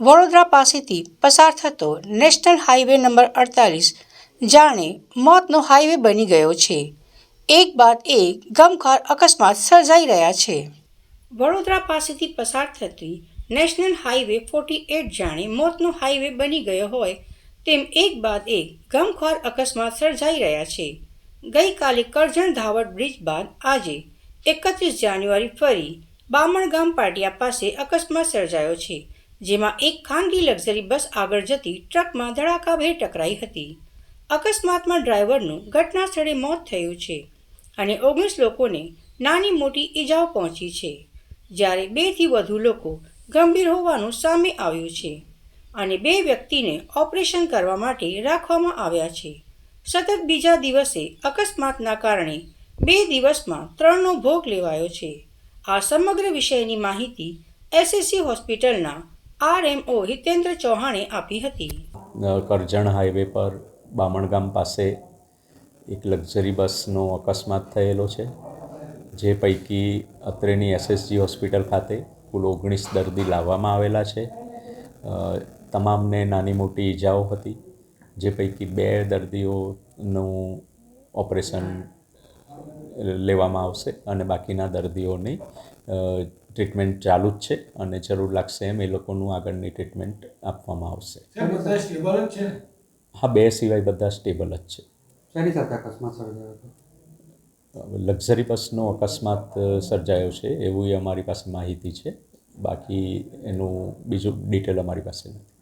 વડોદરા પાસેથી પસાર થતો નેશનલ હાઈવે નંબર અડતાલીસ જાણે મોતનો હાઈવે બની ગયો છે. એક બાદ એક ગમખાર અકસ્માત સર્જાઈ રહ્યા છે. વડોદરા પાસેથી પસાર થતી નેશનલ હાઈવે ફોર્ટી એટ જાણે મોતનો હાઈવે બની ગયો હોય તેમ એક બાદ એક ગમખોર અકસ્માત સર્જાઈ રહ્યા છે. ગઈકાલે કરજણ ધાવડ બ્રિજ બાદ આજે એકત્રીસ જાન્યુઆરી ફરી બામણગામ પાટિયા પાસે અકસ્માત સર્જાયો છે. જેમાં એક ખાનગી લક્ઝરી બસ આગળ જતી ટ્રકમાં ધડાકાભેર ટકરાઈ હતી. અકસ્માતમાં ડ્રાઈવરનું ઘટના સ્થળે મોત થયું છે અને ઓગણીસ લોકોને નાની મોટી ઈજાઓ પહોંચી છે, જ્યારે બેથી વધુ લોકો ગંભીર હોવાનું સામે આવ્યું છે અને બે વ્યક્તિને ઓપરેશન કરવા માટે રાખવામાં આવ્યા છે. સતત બીજા દિવસે અકસ્માતના કારણે બે દિવસમાં ત્રણનો ભોગ લેવાયો છે. આ સમગ્ર વિષયની માહિતી એસએસસી હોસ્પિટલના આરએમઓ હિતેન્દ્ર ચૌહાણે આપી હતી. કરજણ હાઈવે પર બામણગામ પાસે એક લક્ઝરી બસનો અકસ્માત થયેલો છે, જે પૈકી અત્રેની એસએસજી હોસ્પિટલ ખાતે કુલ ઓગણીસ દર્દી લાવવામાં આવેલા છે. તમામને નાની મોટી ઈજાઓ હતી, જે પૈકી બે દર્દીઓનું ઓપરેશન લેવામાં આવશે અને બાકીના દર્દીઓની ટ્રીટમેન્ટ ચાલુ જ છે અને જરૂર લાગશે એમ એ લોકોનું આગળની ટ્રીટમેન્ટ આપવામાં આવશે. સાહેબ બધા સ્ટેબલ જ છે ને? હા બે સિવાય બધા સ્ટેબલ જ છે. શેની સાથે અકસ્માત સર્જાયો લક્ઝરી બસનો અકસ્માત સર્જાયો છે એવું અમારી પાસે માહિતી છે. બાકી એનું બીજું ડિટેલ અમારી પાસે નથી.